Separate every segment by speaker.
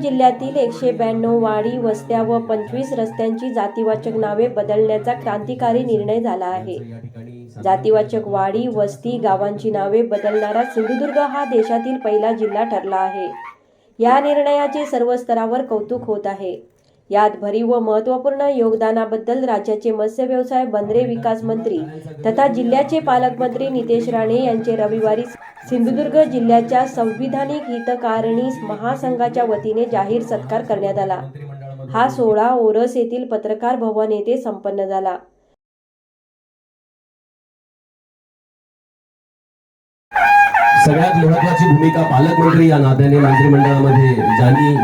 Speaker 1: जिल्ह्यातील एकशे ब्याण्णव वाडी वस्त्या व पंचवीस रस्त्यांची जातीवाचक नावे बदलण्याचा क्रांतिकारी निर्णय झाला आहे. जातीवाचक वाडी वस्ती गावांची नावे बदलणारा सिंधुदुर्ग हा देशातील पहिला जिल्हा ठरला आहे. या निर्णयाचे सर्व स्तरावर कौतुक होत आहे. यात भरीव व महत्त्वपूर्ण योगदानाबद्दल राज्याचे मत्स्य व्यवसाय बंदरे विकास मंत्री तथा जिल्ह्याचे पालकमंत्री नितेश राणे यांचे रविवारी सिंधुदुर्ग जिल्ह्याच्या संविधानिक हितकारणी महासंघाच्या वतीने जाहीर सत्कार करण्यात आला. हा सोहळा ओरस येथील पत्रकार भवन येथे संपन्न झाला.
Speaker 2: सगळ्यात महत्वाची भूमिका पालकमंत्री या नात्याने मंत्रिमंडळामध्ये ज्यांनी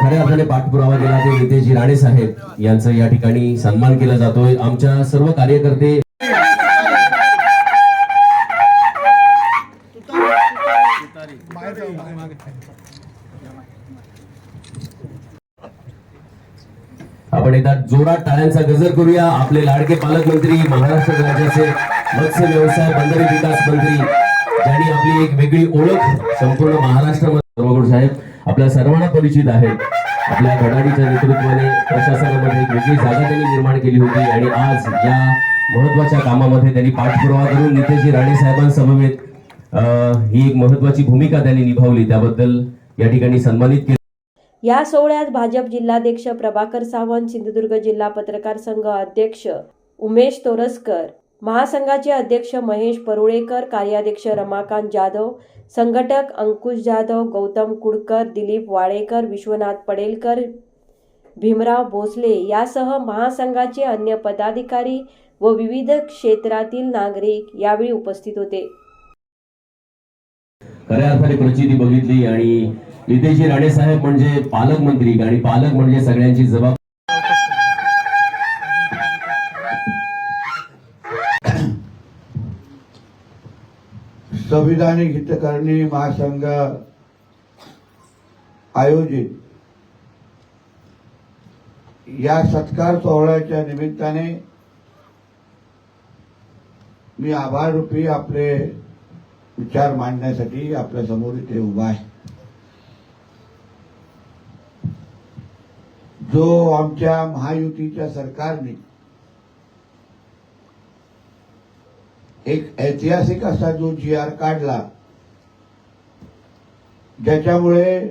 Speaker 2: खऱ्या अर्थाने पाठपुरावा केला ते नितेशजी राणे साहेब. यांचं या ठिकाणी सन्मान केला जातोय. आमच्या सर्व कार्यकर्ते आपण येतात जोरात टाळ्यांचा गजर करूया. आपले लाडके पालकमंत्री महाराष्ट्र राज्याचे मत्स्य व्यवसाय बंदरे विकास मंत्री ज्यांनी आपली एक वेगळी ओळख संपूर्ण महाराष्ट्रामध्ये साहेब. आपल्या सर्वांना परिचित आहेत आपल्या घडाडीच्या नेतृत्वाने प्रशासनामध्ये एक वेगळी जागा त्यांनी निर्माण केली होती आणि आज या महत्त्वाच्या कामामध्ये त्यांनी पाठपुरावा करून नितेशजी राणे साहेबांसमवेत ही एक महत्वाची भूमिका त्यांनी निभावली. त्याबद्दल या ठिकाणी सन्मानित केले.
Speaker 1: या सोहळ्यात भाजप जिल्हाध्यक्ष प्रभाकर सावंत सिंधुदुर्ग जिल्हा पत्रकार संघ अध्यक्ष उमेश तोरसकर महासंघाचे अध्यक्ष महेश परुळेकर कार्याध्यक्ष रमाकांत जाधव संघटक अंकुश जाधव गौतम कुडकर दिलीप वाळेकर विश्वनाथ पडेलकर भीमराव भोसले यासह महासंघाचे अन्य पदाधिकारी व विविध क्षेत्रातील नागरिक यावेळी उपस्थित होते.
Speaker 2: खऱ्या अर्थाने प्रचिती बघितली आणि नितेशजी राणे साहेब म्हणजे पालकमंत्री आणि पालक म्हणजे सगळ्यांची जबाबदारी
Speaker 3: संविधानिक हितकारणी महासंघ आयोजित या सत्कार सोहळ्याच्या निमित्ताने मी आभार रूपी आपले विचार मांडण्यासाठी आपल्यासमोर इथे उभा आहे. जो आमच्या महायुतीच्या सरकारने एक ऐतिहासिक असा जो जी आर काढला ज्याच्यामुळे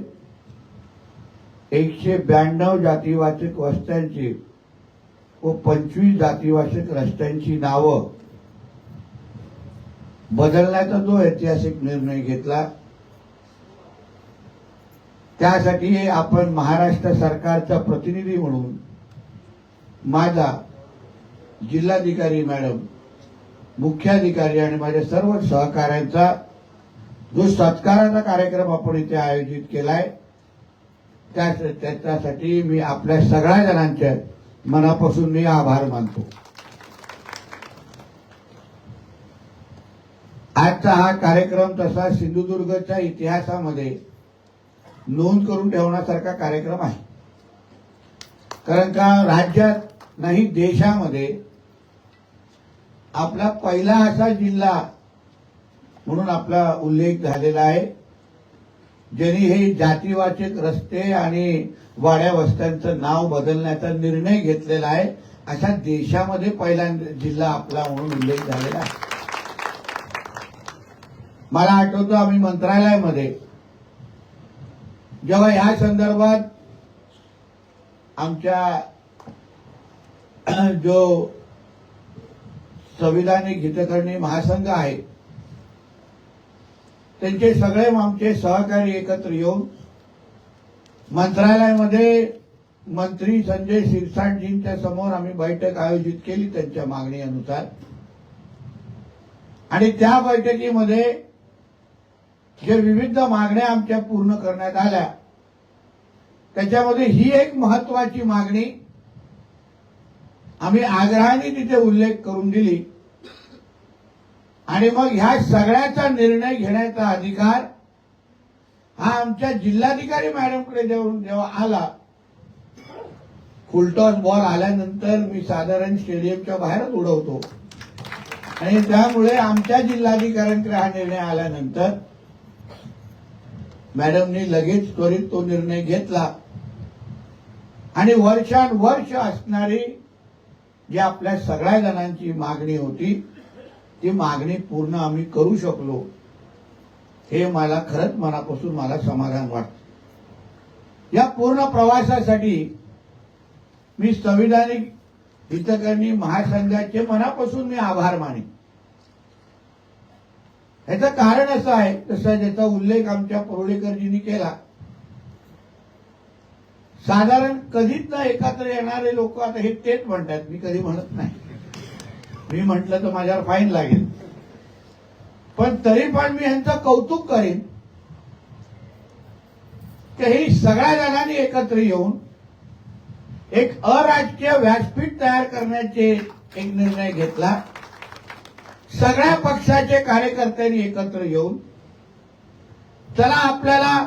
Speaker 3: एकशे ब्याण्णव जातीवाचक वस्त्यांची व पंचवीस जातीवाचक रस्त्यांची नावं बदलण्याचा जो ऐतिहासिक निर्णय घेतला त्यासाठी आपण महाराष्ट्र सरकारचा प्रतिनिधी म्हणून माझा जिल्हाधिकारी मॅडम मुख्याधिकारी आणि माझ्या सर्व सहकाऱ्यांचा जो सत्काराचा कार्यक्रम आपण इथे आयोजित केलाय त्या त्याच्यासाठी मी आपल्या सगळ्या जणांच्या मनापासून मी आभार मानतो. आजचा हा कार्यक्रम तसा सिंधुदुर्गच्या इतिहासामध्ये नोंद करून ठेवण्यासारखा कार्यक्रम आहे. कारण का? राज्यात नाही देशामध्ये आपला पहिला असा जिल्हा म्हणून आपला उल्लेख झालेला आहे ज्यांनी हे जातीवाचक रस्ते आणि वाड्या वस्त्यांचं नाव बदलण्याचा निर्णय घेतलेला आहे अशा देशामध्ये पहिला जिल्हा आपला म्हणून उल्लेख झालेला आहे. मला आठवतो आम्ही मंत्रालयामध्ये जेव्हा ह्या संदर्भात आमच्या जो संविधानिक हितकरणी महासंघ आहे. त्यांचे सगळे आमचे सहकारी एकत्र येऊन मंत्रालयामध्ये मंत्री संजय शिरसाटजींच्या समोर आम्ही बैठक आयोजित केली त्यांच्या मागणीनुसार. आणि त्या बैठकीमध्ये जे विविध मागण्या आमच्या पूर्ण करण्यात आल्या त्याच्यामध्ये ही एक महत्वाची मागणी आम्ही आग्रहाने तिथे उल्लेख करून दिली. आणि मग ह्या सगळ्याचा निर्णय घेण्याचा अधिकार हा आमच्या जिल्हाधिकारी मॅडमकडे जेव्हा जेव्हा आला फुलटॉस बॉल आल्यानंतर मी साधारण स्टेडियमच्या बाहेरच उडवतो. आणि त्यामुळे आमच्या जिल्हाधिकाऱ्यांकडे हा निर्णय आल्यानंतर मॅडमनी लगेच त्वरित तो निर्णय घेतला. आणि वर्षानुवर्ष असणारी जी आपल्या सगळ्या जणांची मागणी होती ती मागणी पूर्ण आम्ही करू शकलो. हे मला खरंच मनापासून मला समाधान वाटतं. या पूर्ण प्रवासासाठी मी संविधानिक हितकर्णी महासंघाचे मनापासून मी आभार मानेन. ह्याचं कारण असं आहे तसं ज्याचा उल्लेख आमच्या परोडेकरजींनी केला साधारण कधीच ना एकत्र येणारे लोक आता हे तेच म्हणतात. मी कधी म्हणत नाही. मी म्हटलं तर माझ्यावर फाईन लागेल. पण तरी पण मी यांचं कौतुक करेन की हे सगळ्या जणांनी एकत्र येऊन एक अराजकीय व्यासपीठ तयार करण्याचे एक निर्णय घेतला. सगळ्या पक्षाचे कार्यकर्त्यांनी एकत्र येऊन चला आपल्याला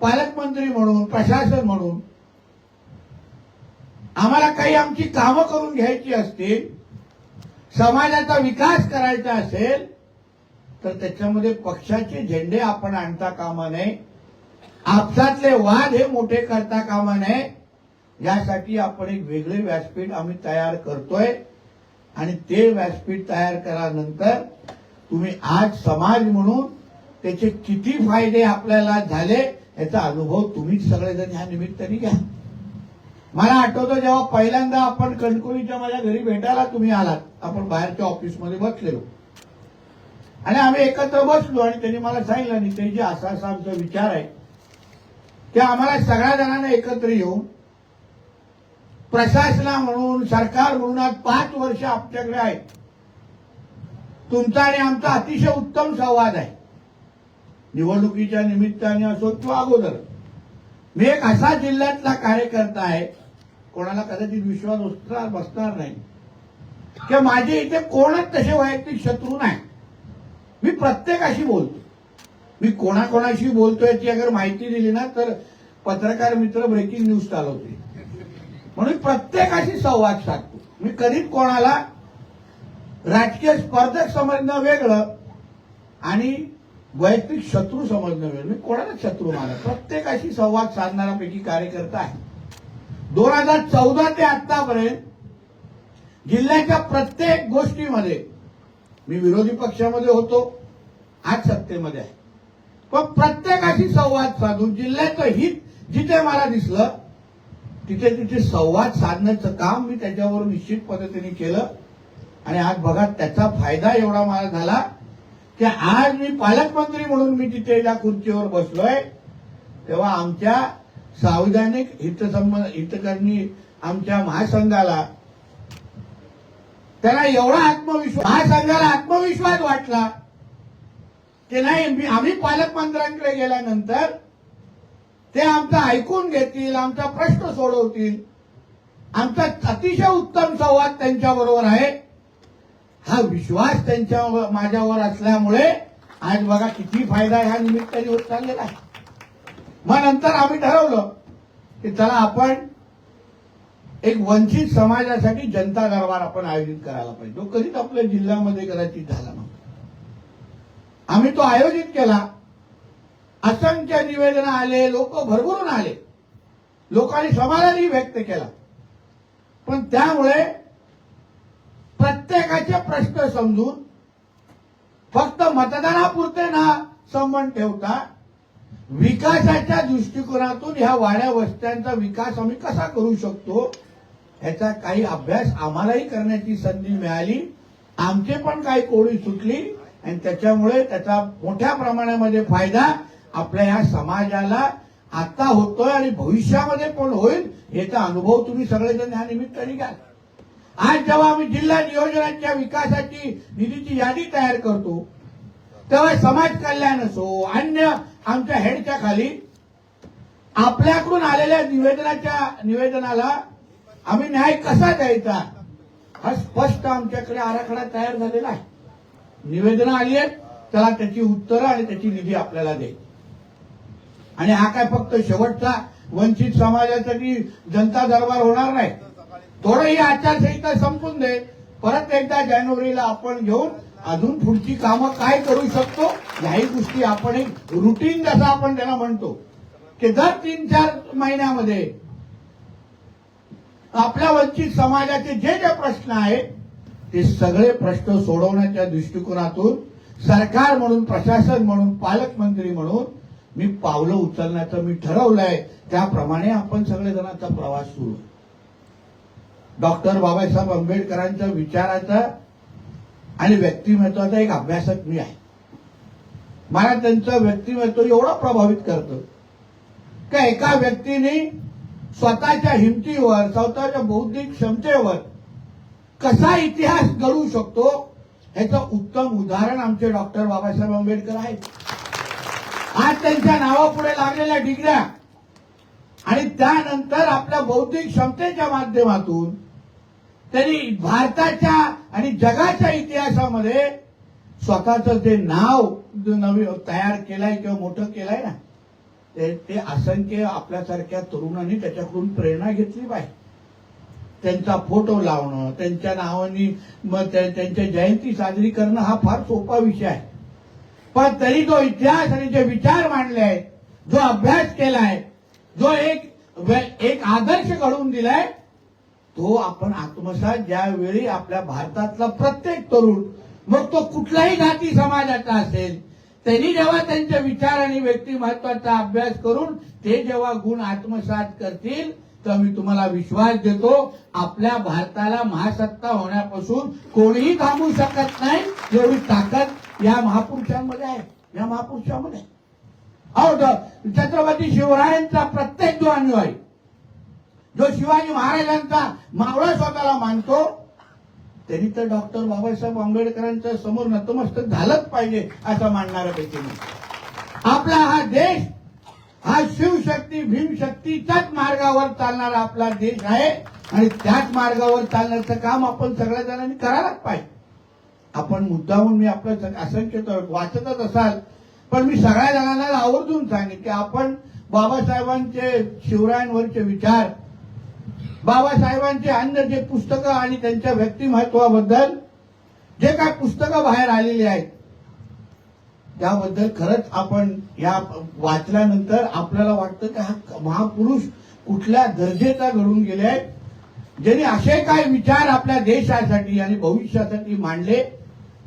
Speaker 3: पालकमंत्री म्हणून प्रशासन म्हणून आम्हाला काही आमची कामं करून घ्यायची असतील समाजाचा विकास करायचा असेल तर त्याच्यामध्ये पक्षाचे झेंडे आपण आणता कामा नये. आपसातले वाद हे मोठे करता कामा नये. यासाठी आपण एक वेगळे व्यासपीठ आम्ही तयार करतोय. आणि ते व्यासपीठ तयार केल्यानंतर तुम्ही आज समाज म्हणून त्याचे किती फायदे आपल्याला झाले याचा अनुभव तुम्हीच सगळेजण ह्या निमित्ताने घ्या. मला आठवतं जेव्हा पहिल्यांदा आपण कणकुलीच्या माझ्या घरी भेटायला तुम्ही आलात. आपण बाहेरच्या ऑफिसमध्ये बसलेलो. आणि आम्ही एकत्र बसलो आणि त्यांनी मला सांगितलं नितेशजी असा असा आमचा विचार आहे की आम्हाला सगळ्या जणांना एकत्र येऊन प्रशासना म्हणून सरकार म्हणून आज पाच वर्ष आमच्याकडे आहेत. तुमचा आणि आमचा अतिशय उत्तम संवाद आहे. निवडणुकीच्या निमित्ताने असो किंवा अगोदर मी एक असा जिल्ह्यातला कार्यकर्ता आहे कोणाला कदाचित विश्वास बसणार बसणार नाही. किंवा माझे इथे कोणच तसे वैयक्तिक शत्रू नाही. मी प्रत्येकाशी बोलतो. मी कोणाकोणाशी बोलतोय याची अगर माहिती दिली ना तर पत्रकार मित्र ब्रेकिंग न्यूज चालवते. म्हणून प्रत्येकाशी संवाद साधतो. मी कधीच कोणाला राजकीय स्पर्धक समजणं वेगळं आणि वैयक्तिक शत्रू समजणं वेगळं. मी कोणालाच शत्रू मानत प्रत्येकाशी संवाद साधणाऱ्यापैकी कार्यकर्ता आहे. दोन हजार चौदा ते आतापर्यंत जिल्ह्याच्या प्रत्येक गोष्टीमध्ये मी विरोधी पक्षामध्ये होतो आज सत्तेमध्ये आहे. पण प्रत्येकाशी संवाद साधून जिल्ह्याचं हित जिथे मला दिसलं तिथे तिथे संवाद साधण्याचं काम मी त्याच्यावर निश्चित पद्धतीने केलं. आणि आज बघा त्याचा फायदा एवढा मला झाला की आज मी पालकमंत्री म्हणून मी तिथे ज्या खुर्चीवर बसलोय तेव्हा आमच्या संविधानिक हितसंबंध हितकर्मी आमच्या महासंघाला त्याला एवढा आत्मविश्वास महासंघाला आत्मविश्वास वाटला की नाही मी- आम्ही पालकमंत्र्यांकडे गेल्यानंतर ते आमचं ऐकून घेतील आमचा प्रश्न सोडवतील. आमचा अतिशय उत्तम संवाद त्यांच्याबरोबर आहे. हा विश्वास त्यांच्या माझ्यावर असल्यामुळे आज बघा किती फायदा ह्या निमित्ताने होत चाललेला आहे. मग नंतर आम्ही ठरवलं की चला आपण एक वंचित समाजासाठी जनता दरबार आपण आयोजित करायला पाहिजे. तो कधीच आपल्या जिल्ह्यामध्ये कदाचित झाला नव्हता. आम्ही तो आयोजित केला. असंख्य निवेदन आले लोक भरभरून आले. लोकांनी समाधानही व्यक्त केला. पण त्यामुळे प्रत्येकाचे प्रश्न समजून फक्त मतदानापुरते ना संबंध ठेवता विकासाच्या दृष्टिकोनातून ह्या वाड्या वस्त्यांचा विकास आम्ही कसा करू शकतो याचा काही अभ्यास आम्हालाही करण्याची संधी मिळाली. आमचे पण काही कोळी सुटली आणि त्याच्यामुळे त्याचा मोठ्या प्रमाणामध्ये फायदा आपल्या या समाजाला आता होतोय आणि भविष्यामध्ये पण होईल याचा अनुभव तुम्ही सगळेजण या निमित्ताने घ्याल आज जेव्हा आम्ही जिल्हा नियोजनाच्या विकासाची निधीची यादी तयार करतो तेव्हा समाज कल्याण असो अन्य आमच्या हेडच्या खाली आपल्याकडून आलेल्या निवेदनाच्या निवेदनाला आम्ही न्याय कसा द्यायचा हा स्पष्ट आमच्याकडे आराखडा तयार झालेला आहे. निवेदनं आली आहेत त्याला त्याची उत्तरं आणि त्याची निधी आपल्याला द्यायची. आणि हा काय फक्त शेवटचा वंचित समाजासाठी जनता दरबार होणार नाही. थोडं ही आचारसंहिता संपून दे परत एकदा जानेवारीला आपण घेऊन अजून पुढची कामं काय करू शकतो याही गोष्टी आपण एक रुटीन जसं आपण त्याला म्हणतो की दर तीन चार महिन्यामध्ये आपल्या वंचित समाजाचे जे जे प्रश्न आहेत ते सगळे प्रश्न सोडवण्याच्या दृष्टिकोनातून सरकार म्हणून प्रशासन म्हणून पालकमंत्री म्हणून मी पावलं उचलण्याचं मी ठरवलंय. त्याप्रमाणे आपण सगळेजणांचा प्रवास सुरू डॉक्टर बाबासाहेब आंबेडकरांच्या विचाराचा आणि व्यक्तिमत्वाचा एक अभ्यासक मी आहे. मला त्यांचं व्यक्तिमत्व एवढं प्रभावित करतं का एका व्यक्तीने स्वतःच्या हिमतीवर स्वतःच्या बौद्धिक क्षमतेवर कसा इतिहास घडू शकतो ह्याचं उत्तम उदाहरण आमचे डॉक्टर बाबासाहेब आंबेडकर आहेत. आज त्यांच्या नावापुढे लागलेल्या डिग्र्या आणि त्यानंतर आपल्या बौद्धिक क्षमतेच्या माध्यमातून त्यांनी भारताच्या आणि जगाच्या इतिहासामध्ये स्वतःचं जे नाव जे नवीन तयार केलंय किंवा मोठं केलंय ना ते ते असंख्य आपल्यासारख्या तरुणांनी त्याच्याकडून प्रेरणा घेतली पाहिजे. त्यांचा फोटो लावणं त्यांच्या नावानी मग त्यांच्या जयंती साजरी करणं हा फार सोपा विषय आहे. पण तरी जो इतिहास आणि जे विचार मांडले आहेत जो अभ्यास केलाय जो एक एक आदर्श घडवून दिलाय तो आपण आत्मसात ज्यावेळी आपल्या भारतातला प्रत्येक तरुण मग तो कुठलाही जाती समाजाचा असेल त्यांनी जेव्हा त्यांचा विचार आणि व्यक्तिमत्वाचा अभ्यास करून ते जेव्हा गुण आत्मसात करतील तर मी तुम्हाला विश्वास देतो आपल्या भारताला महासत्ता होण्यापासून कोणीही थांबू शकत नाही एवढी ताकद या महापुरुषांमध्ये आहे या महापुरुषामध्ये आहे. अहो छत्रपती शिवरायांचा प्रत्येक जो अनुयायी जो शिवाजी महाराजांचा मावळा स्वतःला मानतो त्यांनी तर डॉक्टर बाबासाहेब आंबेडकरांच्या समोर नतमस्तक झालंच पाहिजे असं मानणाऱ्यापैकी मी आपला हा देश हा शिवशक्ती भीमशक्तीच्याच मार्गावर चालणारा आपला देश आहे आणि त्याच मार्गावर चालण्याचं काम आपण सगळ्या जणांनी करायलाच पाहिजे. आपण मुद्दाहून मी आपलं असंख्य वाचतच असाल पण मी सगळ्या जणांना आवर्जून सांगेन की आपण बाबासाहेबांचे शिवरायांवरचे विचार बाबासाहेबांचे अन्य जे पुस्तकं आणि त्यांच्या व्यक्तिमत्वाबद्दल जे काय पुस्तकं बाहेर आलेली आहेत त्याबद्दल खरंच आपण या वाचल्यानंतर आपल्याला वाटतं की हा महापुरुष कुठल्या दर्जेचा घडून गेले आहेत ज्यांनी असे काय विचार आपल्या देशासाठी आणि भविष्यासाठी मांडले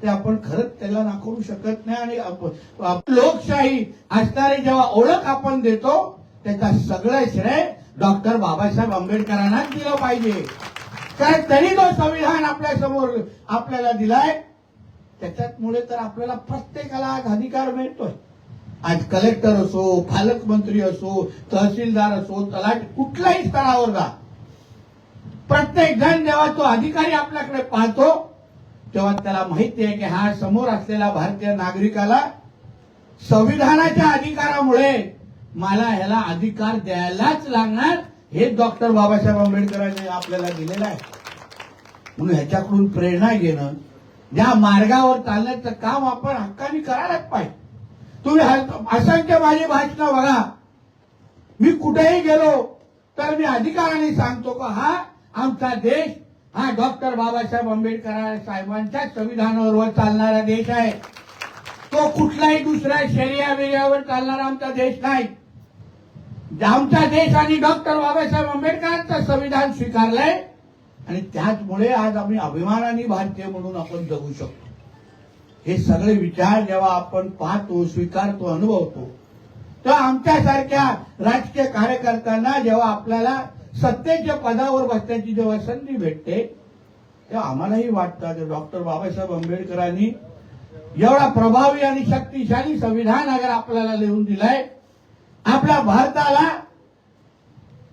Speaker 3: ते आपण खरंच त्याला नाकारू शकत नाही आणि आप- लोकशाही असणारी जेव्हा ओळख आपण देतो त्याचा सगळं श्रेय डॉक्टर बाबासाहेब आंबेडकरांनाच दिलं पाहिजे. कारण त्यांनी जो संविधान आपल्यासमोर आपल्याला दिलाय. त्याच्यामुळे तर आपल्याला प्रत्येकाला आज अधिकार मिळतोय. आज कलेक्टर असो पालकमंत्री असो तहसीलदार असो तलाट कुठल्याही स्तरावर जा. प्रत्येक जण जेव्हा तो अधिकारी आपल्याकडे पाहतो तेव्हा त्याला माहिती आहे की हा समोर असलेला भारतीय नागरिकाला संविधानाच्या अधिकारामुळे मला ह्याला अधिकार द्यायलाच लागणार हे डॉक्टर बाबासाहेब आंबेडकरांनी आपल्याला दिलेलं आहे. म्हणून ह्याच्याकडून प्रेरणा घेणं या मार्गावर चालण्याचं काम आपण हक्काने करायलाच पाहिजे. तुम्ही असंख्य माझी भाषणं बघा. मी कुठेही गेलो तर मी अधिकाराने सांगतो का हा आमचा देश हा डॉक्टर बाबासाहेब आंबेडकर साहेबांच्या संविधानावर चालणारा देश आहे. तो कुठलाही दुसऱ्या शरिया वेरियावर चालणारा आमचा देश नाही. आमचा देश आणि डॉक्टर बाबासाहेब आंबेडकरांचं संविधान स्वीकारलंय आणि त्याचमुळे आज आम्ही अभिमानाने भारतीय म्हणून आपण जगू शकतो. हे सगळे विचार जेव्हा आपण पाहतो स्वीकारतो अनुभवतो तेव्हा आमच्यासारख्या राजकीय कार्यकर्त्यांना जेव्हा आपल्याला सत्तेच्या पदावर बसण्याची जेव्हा संधी भेटते तेव्हा आम्हालाही वाटतं की डॉक्टर बाबासाहेब आंबेडकरांनी एवढा प्रभावी आणि शक्तिशाली संविधान अगर आपल्याला लिहून दिलाय आपल्या भारताला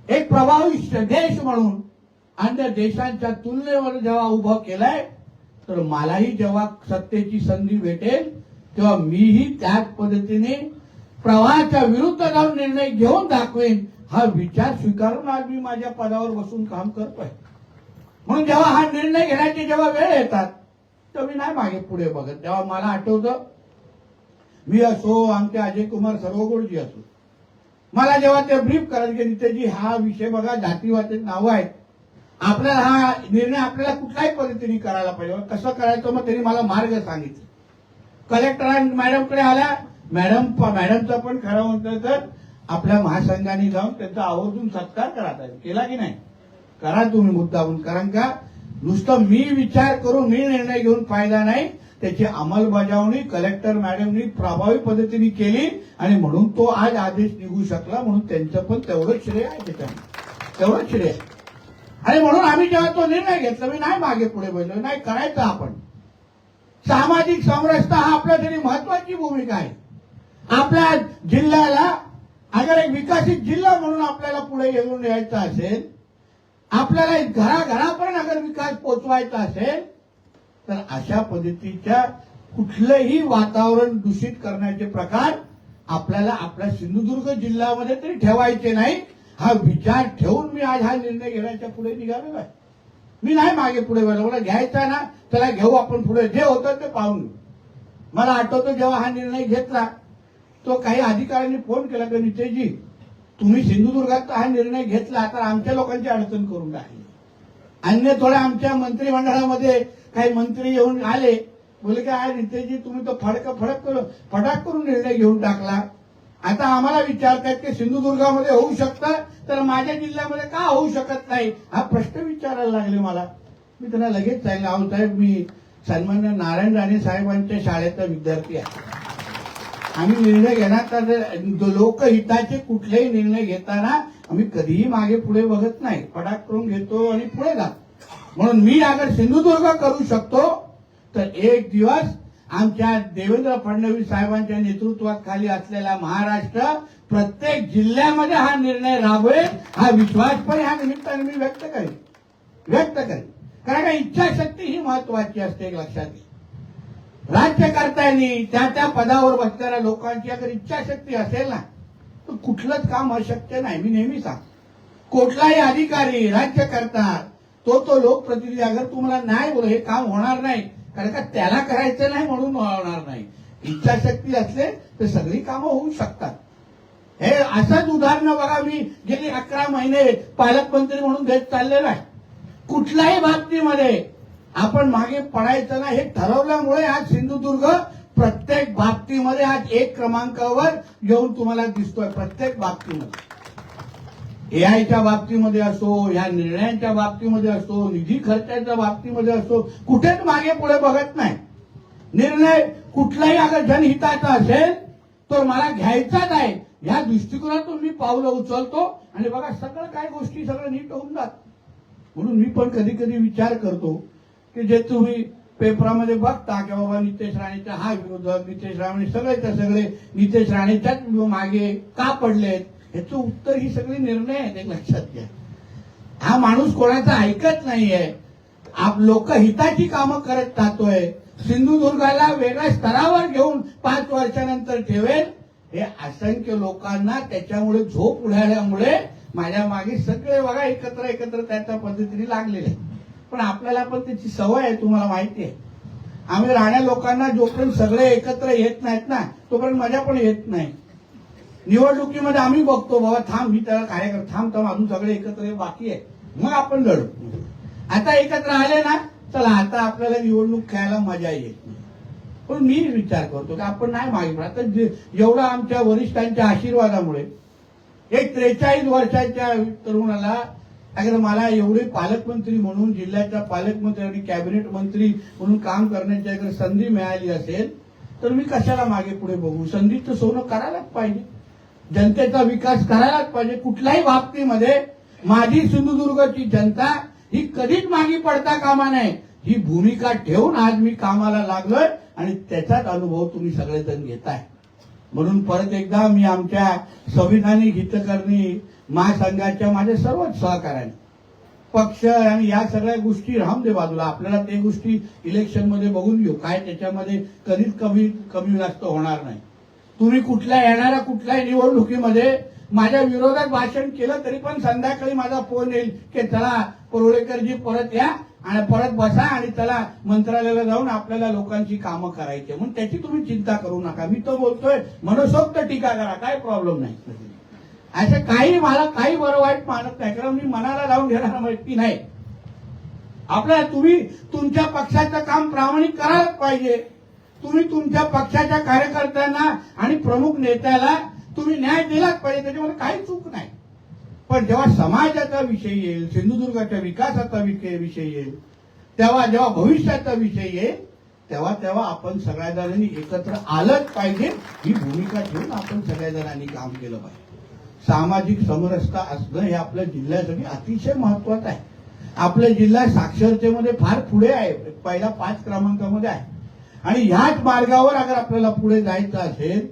Speaker 3: एक प्रभावी देश म्हणून अन्य देशांच्या तुलनेवर जेव्हा उभं केलंय तर मलाही जेव्हा सत्तेची संधी भेटेल तेव्हा मीही त्याच पद्धतीने प्रवाहाच्या विरुद्ध जाऊन निर्णय घेऊन दाखवेन हा विचार स्वीकारून आज मी माझ्या पदावर बसून काम करतोय. म्हणून जेव्हा हा निर्णय घेण्याचे जेव्हा वेळ येतात तर मी नाही मागे पुढे बघत. तेव्हा मला आठवतं मी असो आमचे अजय कुमार सर्वगोडजी असो मला जेव्हा ते ब्रीफ करायचे गेले त्याची हा विषय बघा जातीवाचे नावं आहेत. आपल्याला हा निर्णय आपल्याला कुठल्याही पद्धतीने करायला पाहिजे. कसं करायचं मग त्यांनी मला मार्ग सांगितले. कलेक्टर मॅडमकडे आल्या मॅडम मॅडमचं पण खरं म्हणतं तर आपल्या महासंघाने जाऊन त्यांचा आवर्जून सत्कार करा केला की नाही? करा तुम्ही मुद्दाहून कारण का नुसतं मी विचार करून मी निर्णय घेऊन फायदा नाही. त्याची अंमलबजावणी कलेक्टर मॅडमनी प्रभावी पद्धतीने केली आणि म्हणून तो आज आदेश निघू शकला म्हणून त्यांचं पण तेवढंच श्रेय आहे त्याच्यामध्ये. तेवढंच श्रेय आणि म्हणून आम्ही जेव्हा तो निर्णय घेतला मी नाही मागे पुढे बोललो नाही करायचं आपण. सामाजिक समरसता हा आपल्यासाठी महत्वाची भूमिका आहे. आपल्या जिल्ह्याला अगर एक विकसित जिल्हा म्हणून आपल्याला पुढे घेऊन यायचं असेल आपल्याला घराघरापर्यंत अगर विकास पोचवायचा असेल तर अशा पद्धतीच्या कुठलंही वातावरण दूषित करण्याचे प्रकार आपल्याला आपल्या सिंधुदुर्ग जिल्ह्यामध्ये तरी ठेवायचे नाही हा विचार ठेवून मी आज हा निर्णय घेण्याच्या पुढे निघालो आहे. मी नाही मागे पुढे व्हायला मला घ्यायचा ना त्याला घेऊ आपण पुढे. जे होतं ते पाहून घेऊ. मला आठवतो जेव्हा हा निर्णय घेतला तो काही अधिकाऱ्यांनी फोन केला की नितेशजी तुम्ही सिंधुदुर्गात हा निर्णय घेतला तर आमच्या लोकांची अडचण करून टाकली. अन्य थोड्या आमच्या मंत्रिमंडळामध्ये काही मंत्री येऊन आले बोले काय नितेशजी तुम्ही तो फडक फडक करून फटाक करून निर्णय घेऊन टाकला. आता आम्हाला विचारतायत की सिंधुदुर्गामध्ये होऊ शकतं तर माझ्या जिल्ह्यामध्ये का होऊ शकत नाही? हा प्रश्न विचारायला लागले मला. मी त्यांना लगेच सांगितलं अहो साहेब मी सन्मान्य नारायण राणे साहेबांच्या शाळेचा विद्यार्थी आहे. आम्ही निर्णय घेणार तर लोकहिताचे कुठलेही निर्णय घेताना आम्ही कधीही मागे पुढे बघत नाही. फटाक करून घेतो आणि पुढे जातो. म्हणून मी अगर सिंधुदुर्ग करू शकतो तर एक दिवस आमच्या देवेंद्र फडणवीस साहेबांच्या नेतृत्वाखाली असलेला महाराष्ट्र प्रत्येक जिल्ह्यामध्ये हा निर्णय राबवेल हा विश्वास पण ह्या निमित्ताने मी व्यक्त करेन. व्यक्त करेन. कारण का इच्छाशक्ती ही महत्वाची असते एक लक्षात घ्या. राज्यकर्त्यांनी त्या त्या पदावर बसणाऱ्या लोकांची अगर इच्छाशक्ती असेल ना तर कुठलंच काम अशक्य नाही. मी नेहमी सांग कुठलाही अधिकारी राज्यकर्ता तो तो लोकप्रतिनिधी अगर तुम्हाला नाही बोल हे काम होणार नाही. कारण का त्याला करायचं नाही म्हणून होणार नाही. इच्छाशक्ती असले तर सगळी कामं होऊ शकतात. हे असंच उदाहरण बघा. मी गेली अकरा महिने पालकमंत्री म्हणून घेत चाललेलो आहे. कुठल्याही बाबतीमध्ये आपण मागे पडायचं ना हे ठरवल्यामुळे आज सिंधुदुर्ग प्रत्येक बाबतीमध्ये आज एक क्रमांकावर येऊन तुम्हाला दिसतोय. प्रत्येक बाबतीमध्ये एआयच्या बाबतीमध्ये असो या निर्णयांच्या बाबतीमध्ये असो निधी खर्चाच्या बाबतीमध्ये असो कुठेच मागे पुढे बघत नाही. निर्णय कुठलाही अगर जनहिताचा असेल तर मला घ्यायचाच आहे. या दृष्टिकोनातून मी पावलं उचलतो आणि बघा सगळं काय गोष्टी सगळं नीट होऊन जात. म्हणून मी पण कधी कधी विचार करतो की जे तुम्ही पेपरामध्ये बघता की बाबा नितेश राणेचा हा विरोधक नितेश राणे सगळेच्या सगळे नितेश राणेच्याच मागे का पडलेत? ह्याचं उत्तर ही सगळी निर्णय आहेत एक लक्षात घ्या. हा माणूस कोणाचा ऐकत नाहीये. आप लोक हिताची कामं करत राहतोय. सिंधुदुर्गाला वेगळ्या स्तरावर घेऊन पाच वर्षानंतर ठेवेल. हे असंख्य लोकांना त्याच्यामुळे झोप उडाल्यामुळे माझ्या मागे सगळे बघा एकत्र एकत्र त्याच्या पद्धतीने लागलेले पण आपल्याला पण त्याची सवय आहे तुम्हाला माहिती आहे. आम्ही राहण्या लोकांना जोपर्यंत सगळे एकत्र येत नाहीत ना तोपर्यंत मजा पण येत नाही. निवडणुकीमध्ये आम्ही बघतो बाबा थांब मी त्याला काय कर थांब थांब अजून सगळे एकत्र बाकी आहे. मग आपण लढू. आता एकत्र आले ना चला आता आपल्याला निवडणूक खेळायला मजा येईल. पण मी विचार करतो की आपण नाही मागे आता एवढा आमच्या वरिष्ठांच्या आशीर्वादामुळे एक त्रेचाळीस वर्षाच्या तरुणाला अगर मला एवढे पालकमंत्री म्हणून जिल्ह्याचा पालकमंत्री आणि कॅबिनेट मंत्री म्हणून काम करण्याची अगर संधी मिळाली असेल तर मी कशाला मागे पुढे बघू? संधी तर सोनं करायलाच पाहिजे. जनतेचा विकास करायलाच पाहिजे. कुठल्याही बाबतीमध्ये माझी सिंधुदुर्गची जनता ही कधीच मागे पडता कामा नये. ही भूमिका ठेवून आज मी कामाला लागलोय आणि त्याचाच अनुभव तुम्ही सगळेजण घेताय. म्हणून परत एकदा मी आमच्या संविधानिक हितकरणी महासंघाच्या माझ्या सर्वच सहकार्याने पक्ष आणि या सगळ्या गोष्टी राहून दे बाजूला. आपल्याला ते गोष्टी इलेक्शनमध्ये बघून घेऊ. काय त्याच्यामध्ये कधीच कमी कमी जास्त होणार नाही. तुम्ही कुठल्या येणाऱ्या कुठल्याही निवडणुकीमध्ये माझ्या विरोधात भाषण केलं तरी पण संध्याकाळी माझा फोन येईल की चला परोळेकरजी परत या आणि परत बसा आणि चला मंत्रालयाला जाऊन आपल्याला लोकांची कामं करायची म्हणून त्याची तुम्ही चिंता करू नका. मी तो बोलतोय मनसोक्त टीका करा. काय प्रॉब्लेम नाही. असं काही मला काही बरं वाईट मानत नाही. कारण मी मनाला लावून घेणारा व्यक्ती नाही. आपल्याला तुम्ही तुमच्या पक्षाचं काम प्रामाणिक करायला पाहिजे. तुम्ही तुमच्या पक्षाच्या कार्यकर्त्यांना आणि प्रमुख नेत्याला तुम्ही न्याय दिलाच पाहिजे त्याच्यामध्ये काही चूक नाही. पण जेव्हा समाजाचा विषय येईल सिंधुदुर्गाच्या विकासाचा विषय येईल तेव्हा जेव्हा भविष्याचा विषय येईल तेव्हा तेव्हा आपण सगळ्या जणांनी एकत्र आलंच पाहिजे ही भूमिका घेऊन आपण सगळ्या जणांनी काम केलं पाहिजे. सामाजिक समरसता असणं हे आपल्या जिल्ह्यासाठी अतिशय महत्वाचं आहे. आपला जिल्हा साक्षरतेमध्ये फार पुढे आहे पहिल्या पाच क्रमांकामध्ये आहे. आणि ह्याच मार्गावर अगर आपल्याला पुढे जायचं असेल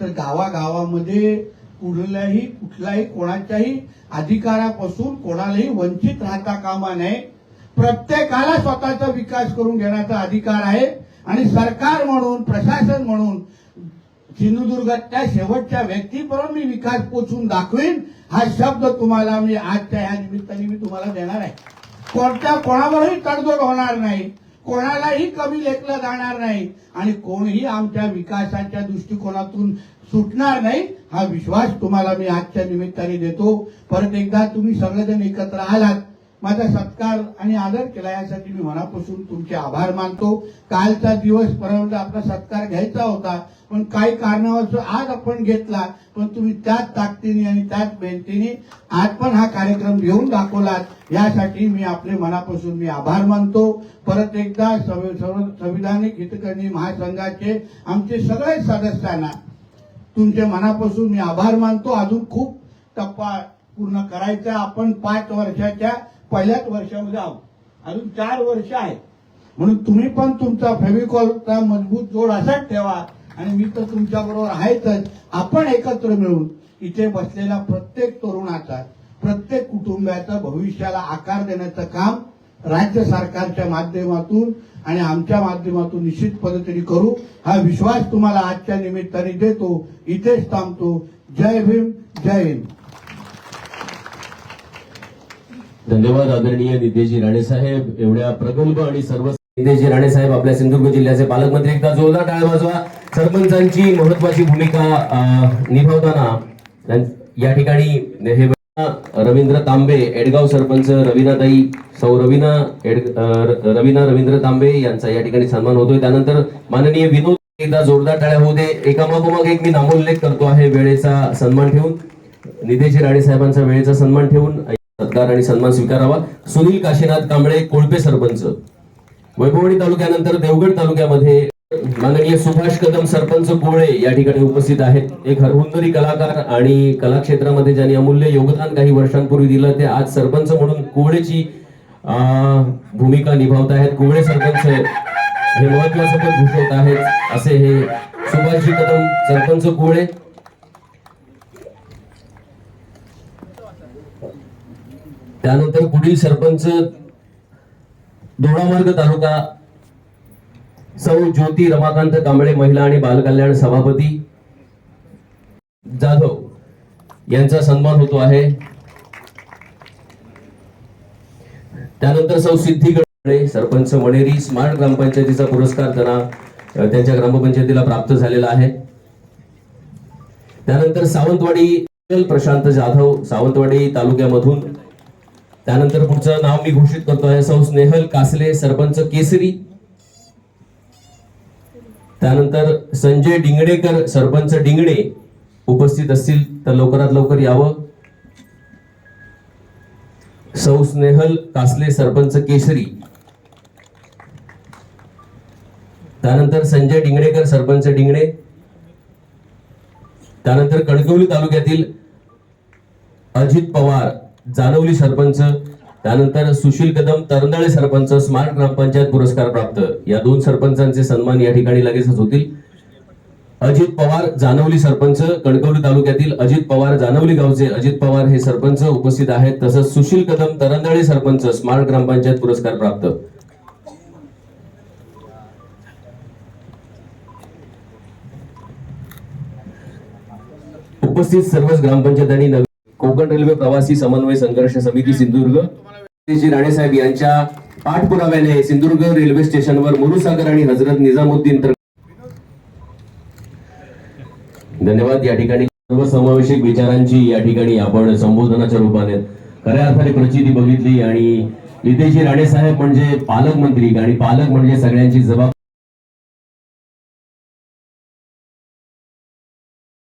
Speaker 3: तर गावागावामध्ये कुठल्याही कुठल्याही कोणाच्याही अधिकारापासून कोणालाही वंचित राहता कामा नये. प्रत्येकाला स्वतःचा विकास करून घेण्याचा अधिकार आहे. आणि सरकार म्हणून प्रशासन म्हणून सिंधुदुर्गातल्या शेवटच्या व्यक्तीपर्यंत मी विकास पोचून दाखवीन हा शब्द तुम्हाला मी आजच्या ह्या निमित्ताने मी तुम्हाला देणार आहे. कोणत्या कोणावरही तडजोड होणार नाही. कोणालाही कमी लेखलं जाणार नाही. आणि कोणीही आमच्या विकासाच्या दृष्टिकोनातून सुटणार नाही हा विश्वास तुम्हाला मी आजच्या निमित्ताने देतो. परत एकदा तुम्ही सगळेजण एकत्र आलात माझा सत्कार आणि आदर केला यासाठी मी मनापासून तुमचे आभार मानतो. कालचा दिवस परवानचा आपला सत्कार घ्यायचा होता पण काही कारणावरच आज आपण घेतला पण तुम्ही त्याच ताकदीने आणि त्याच मेहनतीने आज पण हा कार्यक्रम घेऊन दाखवलात. यासाठी मी आपले मनापासून मी आभार मानतो. परत एकदा संविधानिक हितकर्णी महासंघाचे आमचे सगळे सदस्यांना तुमच्या मनापासून मी आभार मानतो. अजून खूप टप्पा पूर्ण करायचा. आपण पाच वर्षाच्या पहिल्याच वर्षामध्ये आहोत. अजून चार वर्ष आहेत. म्हणून तुम्ही पण तुमचा फेविकॉलचा मजबूत जोड असाच ठेवा. आणि मी तर तुमच्या बरोबर आहेतच. आपण एकत्र मिळून इथे बसलेला प्रत्येक तरुणाचा प्रत्येक कुटुंबाचा भविष्याला आकार देण्याचं काम राज्य सरकारच्या माध्यमातून आणि आमच्या माध्यमातून निश्चित पद्धतीने करू. हा विश्वास तुम्हाला आजच्या निमित्ताने देतो. इथेच थांबतो. जय भीम जय हिंद.
Speaker 2: धन्यवाद आदरणीय नितेशजी राणे साहेब. एवढ्या प्रगल्भ आणि सर्व नितेशजी राणे साहेब आपल्या सिंधुदुर्ग जिल्ह्याचे पालकमंत्री. एकदा जोरदार टाळ वाजवा. सरपंचांची महत्वाची भूमिका निभावताना या ठिकाणी हे रवींद्र तांबे एडगाव सरपंच रवीनाताई सौ रवीना एड रवीना रवींद्र तांबे यांचा या ठिकाणी सन्मान होतोय. त्यानंतर माननीय विनोद एकदा जोरदार टाळ्या होऊ दे. एकामागोमाग एक मी नामोल्लेख करतो आहे वेळेचा सन्मान ठेवून. नितेशजी राणे साहेबांचा वेळेचा सन्मान ठेवून. सत्कार आणि सन्मान स्वीकारावा. सुनील काशीनाथ कांबळे कोळपे सरपंच. वैभवणी तालुक्यानंतर देवगड तालुक्यामध्ये माननीय सुभाष कदम सरपंच कोळे या ठिकाणी उपस्थित आहेत. एक हरहुंदरी कलाकार आणि कला क्षेत्रामध्ये ज्यांनी अमूल्य योगदान काही वर्षांपूर्वी दिलं ते आज सरपंच म्हणून कोवळेची भूमिका निभावत आहेत. कोवळे सरपंच हे महत्वाचं पद भूषवत आहेत असे हे सुभाषजी कदम सरपंच कोवळे त्यानंतर पुढील सरपंच दोडामार्ग तालुका सौ ज्योती रमाकांत कांबळे महिला आणि बालकल्याण सभापती जाधव यांचा सन्मान होतो आहे. त्यानंतर सौ सिद्धी गडे सरपंच मणेरी स्मार्ट ग्रामपंचायतीचा पुरस्कार त्यांना त्यांच्या ग्रामपंचायतीला प्राप्त झालेला आहे. त्यानंतर सावंतवाडी प्रशांत जाधव सावंतवाडी तालुक्यामधून त्यानंतर पुढचं नाव मी घोषित करतो आहे. सौ स्नेहल कासले सरपंच केसरी. त्यानंतर संजय डिंगडेकर सरपंच डिंगणे उपस्थित असतील तर लवकरात लवकर यावं. सौ स्नेहल कासले सरपंच केसरी. त्यानंतर संजय डिंगडेकर सरपंच डिंगणे. त्यानंतर कणकवली तालुक्यातील अजित पवार. जानवली सरपंच त्यानंतर सुशील कदम तरंदाळे सरपंच स्मार्ट ग्रामपंचायत पुरस्कार प्राप्त. या दोन सरपंचांचे सन्मान या ठिकाणी लगेचच होतील. अजित पवार जानवली सरपंच कणकवली तालुक्यातील अजित पवार जानवली गावचे अजित पवार हे सरपंच उपस्थित आहेत. तसंच सुशील कदम तरंदाळे सरपंच स्मार्ट ग्रामपंचायत पुरस्कार प्राप्त. उपस्थित सर्वच ग्रामपंचायतांनी नवी कोकण रेल्वे प्रवासी समन्वय संघर्ष समिती सिंधुदुर्ग. राणेसाहेब यांच्या पाठपुराव्याने सिंधुदुर्ग रेल्वे स्टेशनवर मुरुसागर आणि हजरत निजामुद्दीन तर धन्यवाद. या ठिकाणी सर्व समावेशक विचारांची या ठिकाणी आपण संबोधनाच्या रूपाने खऱ्या अर्थाने प्रचिती बघितली आणि नितेशजी राणे साहेब म्हणजे पालकमंत्री आणि पालक म्हणजे सगळ्यांची जबाबदारी